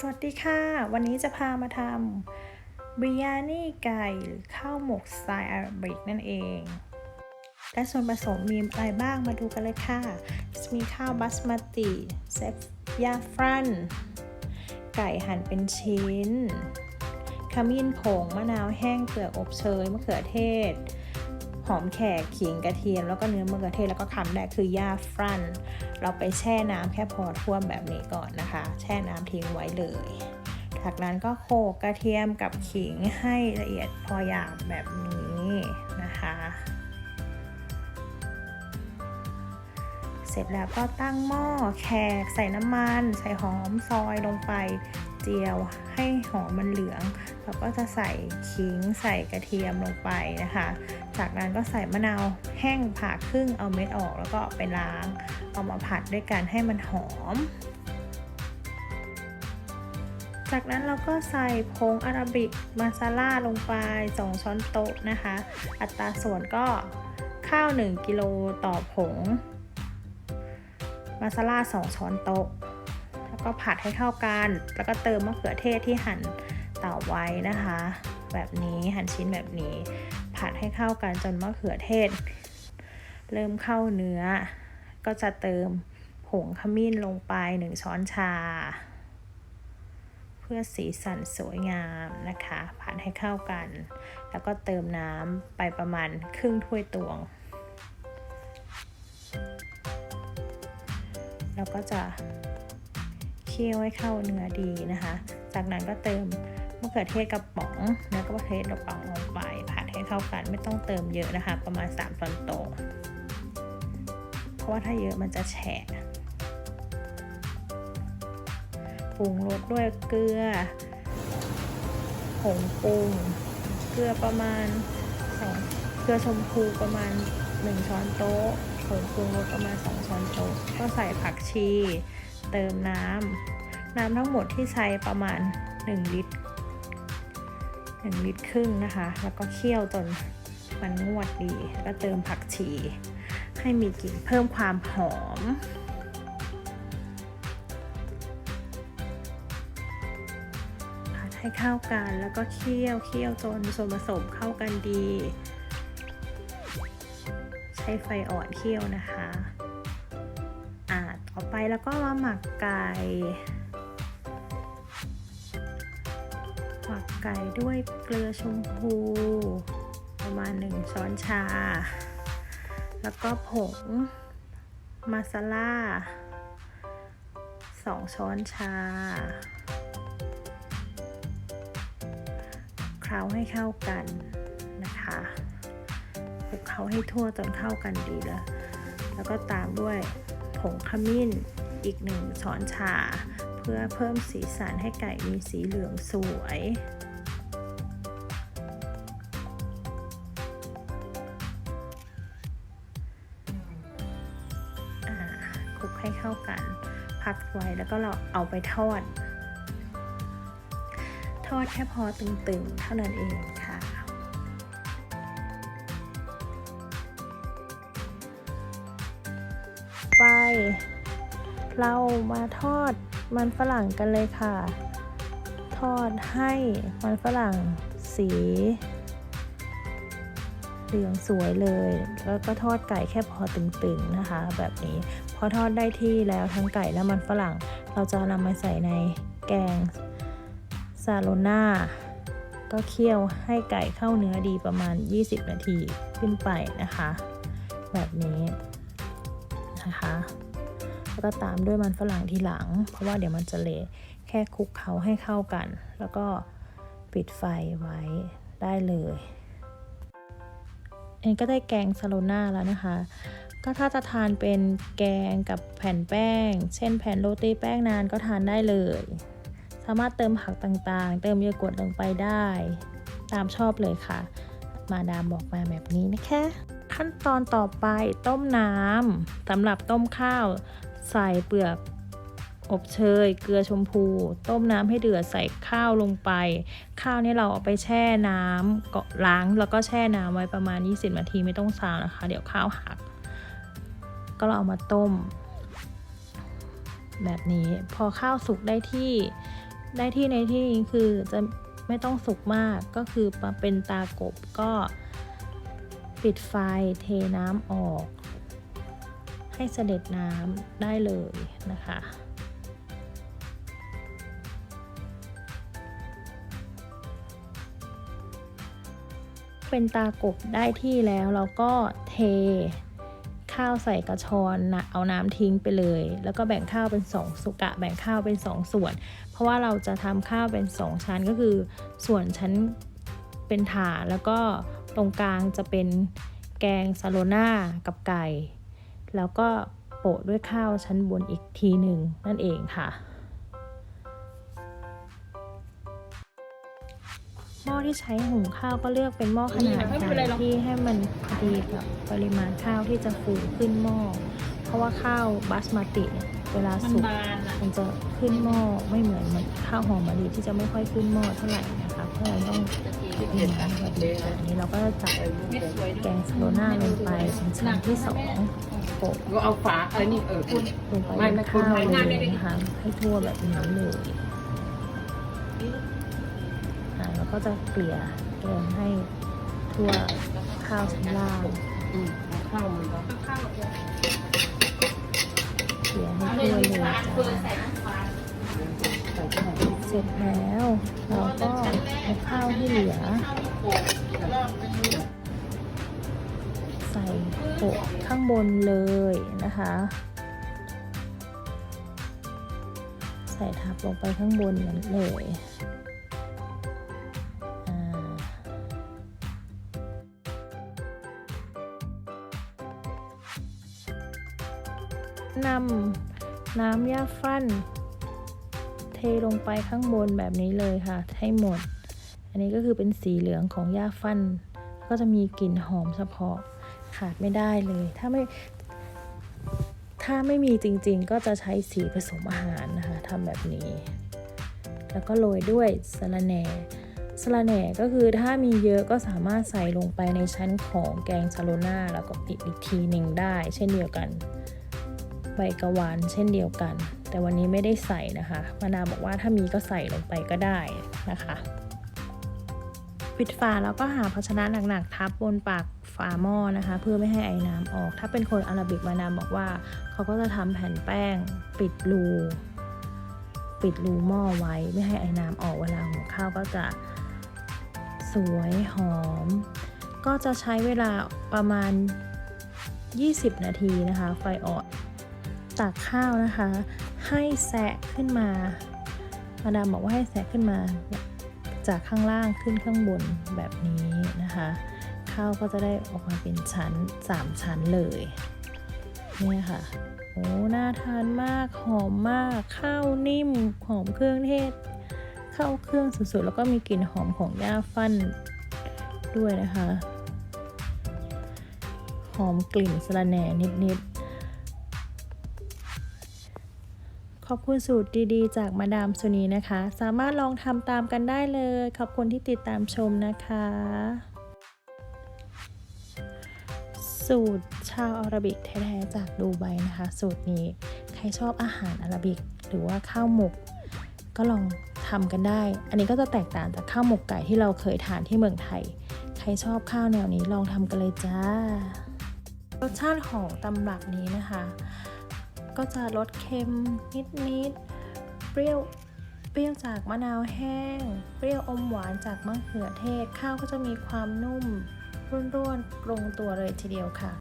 สวัสดีค่ะ วันนี้จะพามาทำบริยานี่ไก่หรือข้าวหมกสไตล์อาราบิกนั่นเอง และส่วนผสมมีอะไรบ้างมาดูกันเลยค่ะ มีข้าวบัสมาติเซฟยาฟรัน ไก่หั่นเป็นชิ้น ขมิ้นผง มะนาวแห้งเปลือกอบเชยมะเขือเทศ หอมแขกขิงกระเทียม แล้วก็เนื้อมะเขือเทศแล้วก็คำแรกคือย่าฟรันเราไปแช่น้ำแค่พอท่วมแบบนี้ก่อนนะคะ แช่น้ำทิ้งไว้เลย จากนั้นก็โขลกกระเทียมกับขิงให้ละเอียดพอหยาบแบบนี้นะคะเสร็จแล้วก็ตั้งหม้อแขกใส่น้ำมัน ใส่หอมซอยลงไป เจียวให้หอมมันเหลืองแล้วก็จะใส่ขิงใส่กระเทียมลงไปนะคะ จากนั้นก็ใส่มะนาวแห้งผ่าครึ่งเอาเม็ดออกแล้วก็ไปล้าง เอามาผัดด้วยกันให้มันหอม จากนั้นเราก็ใส่ผงอาราบิกมาซาล่าลงไป 2 ช้อนโต๊ะนะคะ อัตราส่วนก็ข้าว 1 กิโลต่อผงมาซาล่า 2 ช้อนโต๊ะ แล้วก็ผัดให้เข้ากัน แล้วก็เติมมะเขือเทศที่หั่นเต่าไว้นะคะ แบบนี้หั่นชิ้นแบบนี้ ผัดให้เข้ากันจนมะเขือเทศ เริ่มเข้าเนื้อ ก็จะเติมผงขมิ้นลงไป 1 ช้อนชา เพื่อสีสันสวยงามนะคะ ผัดให้เข้ากัน แล้วก็เติมน้ำไปประมาณครึ่งถ้วยตวง แล้วก็จะ คี่ยวให้เข้าเนื้อดีนะคะ จากนั้นก็เติมมะเขือเทศกระป๋องเนื้อกระเขือเทศกระป๋องลงไปผัดให้เข้ากันไม่ต้องเติมเยอะนะคะ ประมาณ3ช้อนโต๊ะเพราะว่าถ้าเยอะมันจะแฉะปรุงรสด้วยเกลือผงปรุง เกลือประมาณสองเกลือชมพูประมาณ 1 ช้อนโต๊ะผงปรุงรสประมาณ 2 ช้อนโต๊ะ ก็ใส่ผักชี เติมน้ำน้ำทั้งหมดที่ใช้ประมาณ 1 ลิตร 1 ลิตรครึ่งนะคะ แล้วก็เคี่ยวจนมันงวดดี แล้วเติมผักชี ให้มีกลิ่นเพิ่มความหอมผัดให้เข้ากันแล้วก็เคี่ยวเคี่ยวจนส่วนผสมเข้ากันดี ใช้ไฟอ่อนเคี่ยวนะคะ ไปแล้วก็มาหมักไก่หมักไก่ด้วยเกลือชมพู ประมาณ 1 ช้อนชา แล้วก็ผงมาซาล่า2 ช้อนชา เคล้าให้เข้ากันนะคะคลุกเคล้าให้ทั่วจนเข้ากันดีแล้ว แล้วก็ตามด้วย ผงขมิ้นอีกหนึ่งช้อนชา เพื่อเพิ่มสีสันให้ไก่มีสีเหลืองสวยอ่าคลุกให้เข้ากัน พักไว้แล้วก็เราเอาไปทอด ทอดแค่พอตึงๆ เท่านั้นเองค่ะ เรามาทอดมันฝรั่งกันเลยค่ะ ทอดให้มันฝรั่งสี เหลืองสวยเลย แล้วก็ทอดไก่แค่พอตึงๆนะคะ แบบนี้ พอทอดได้ที่แล้วทั้งไก่และมันฝรั่ง เราจะนำมาใส่ในแกงซาโลน่าก็เคี่ยวให้ไก่เข้าเนื้อดีประมาณ 20 นาทีขึ้นไปนะคะ แบบนี้นะคะ แล้วก็ตามด้วยมันฝรั่งทีหลัง เพราะว่าเดี๋ยวมันจะเละแค่คลุกเขาให้เข้ากัน แล้วก็ปิดไฟไว้ได้เลยเองก็ได้แกงซาโลน่าแล้วนะคะ ก็ถ้าจะทานเป็นแกงกับแผ่นแป้ง เช่นแผ่นโรตีแป้งนานก็ทานได้เลย สามารถเติมผักต่างๆ เติมโยเกิร์ตลงไปได้ ตามชอบเลยค่ะ มาดามบอกมาแบบนี้นะคะ ขั้นตอนต่อไปต้มน้ำสำหรับต้มข้าว ใส่เปลือกอบเชย เกลือชมพู ต้มน้ำให้เดือดใส่ข้าวลงไป ข้าวนี่เราเอาไปแช่น้ำก็ล้างแล้วก็แช่น้ำไว้ประมาณ 20 นาทีไม่ต้องซาวนะคะ เดี๋ยวข้าวหัก ก็เราเอามาต้ม แบบนี้พอข้าวสุกได้ที่ได้ที่ในที่นี้คือจะไม่ต้องสุกมากก็คือมาเป็นตากบก็ปิดไฟเทน้ำออก ให้เสด็จน้ำได้เลยนะคะเป็นตากบได้ที่แล้วเราก็เทข้าวใส่กระชอนนะเอาน้ำทิ้งไปเลย แล้วก็แบ่งข้าวเป็นสองสุกะ แบ่งข้าวเป็นสองส่วน เพราะว่าเราจะทำข้าวเป็นสองชั้นก็คือส่วนชั้นเป็นถาแล้วก็ตรงกลางจะเป็นแกงซาโลน่ากับไก่ แล้วก็โปะด้วยข้าวชั้นบนอีกทีหนึ่งนั่นเองค่ะหม้อที่ใช้หุงข้าวก็เลือกเป็นหม้อขนาดกลางที่ให้มันพอดีกับปริมาณข้าวที่จะฟูขึ้นหม้อ เพราะว่าข้าวบาสมาติเนี่ยเวลามันสุกบานอะมันจะขึ้นหม้อไม่เหมือนมันข้าวหอมมะลิที่จะไม่ค่อยขึ้นหม้อเท่าไหร่นะคะเพราะฉะนั้นต้องอืมแบบนี้อันนี้เราก็จะจับไม่สวยแกงสโลน่าลงไปเป็นชั้นที่สอง โปะก็เอาฝาอะไรนี่เออคุณ ลงไปไม่ไม่ข้าวคุณเลยนะคะให้ทั่วแบบนี้เลยอ่าแล้วก็จะเกลี่ยแกงให้ทั่วข้าวชั้นล่างอืมข้าวมันก็เกลี่ยให้ทั่วเลยจ้าใส่ข้าวเสร็จแล้วเราก็เอาข้าวที่เหลือ ใส่โปะข้างบนเลยนะคะ ใส่ทับลงไปข้างบนนั้นเลยนำน้ำยาฟัน เทลงไปข้างบนแบบนี้เลยค่ะ ให้หมด อันนี้ก็คือเป็นสีเหลืองของยาฟัน ก็จะมีกลิ่นหอมเฉพาะ ขาดไม่ได้เลย ถ้าไม่ถ้าไม่มีจริง ๆ ก็จะใช้สีผสมอาหารนะคะทำแบบนี้ แล้วก็โรยด้วยสะระแหน่สะระแหน่ก็คือถ้ามีเยอะก็สามารถใส่ลงไปในชั้นของแกงซาโลน่าแล้วก็ปิดอีกทีหนึ่งได้ เช่นเดียวกันใบกระวานเช่นเดียวกัน แต่วันนี้ไม่ได้ใส่นะคะ มานาบอกว่าถ้ามีก็ใส่ลงไปก็ได้นะคะ ปิดฝาแล้วก็หาภาชนะหนักๆ ทับบนปากฝาหม้อนะคะ เพื่อไม่ให้ไอ้น้ำออก ถ้าเป็นคนอาราบิกมานามบอกว่า เขาก็จะทำแผ่นแป้ง ปิดรู ปิดรูหม้อไว้ ไม่ให้ไอ้น้ำออกเวลาหุงข้าวก็จะสวยหอม ก็จะใช้เวลาประมาณ 20 นาทีนะคะ ไฟอ่อนตักข้าวนะคะ ให้แสะขึ้นมามาดามบอกว่าให้แสะขึ้นมา จากข้างล่างขึ้นข้างบนแบบนี้นะคะ ข้าวก็จะได้ออกมาเป็นชั้น 3 ชั้นเลยเนี่ยค่ะโอ้น่าทานมาก หอมมาก ข้าวนิ่ม หอมเครื่องเทศ เข้าเครื่องสุดๆ แล้วก็มีกลิ่นหอมของย่าฟั่นด้วยนะคะ หอมกลิ่นสะระแหน่นิดๆ ขอบคุณสูตรดีๆ จากมาดามสุนีนะคะ สามารถลองทำตามกันได้เลย ขอบคุณที่ติดตามชมนะคะ สูตรชาวอาราบิกแท้ๆจากดูไบนะคะ สูตรนี้ใครชอบอาหารอาราบิก หรือว่าข้าวหมก ก็ลองทำกันได้ อันนี้ก็จะแตกต่างจากข้าวหมกไก่ที่เราเคยทานที่เมืองไทย ใครชอบข้าวแนวนี้ลองทำกันเลยจ้ารสชาติของตำรับนี้นะคะ ก็จะรสเค็มนิดๆ เปรี้ยว เปรี้ยวจากมะนาวแห้ง เปรี้ยวอมหวานจากมะเขือเทศ ข้าวก็จะมีความนุ่มร่วนๆลงตัวเลยทีเดียวค่ะ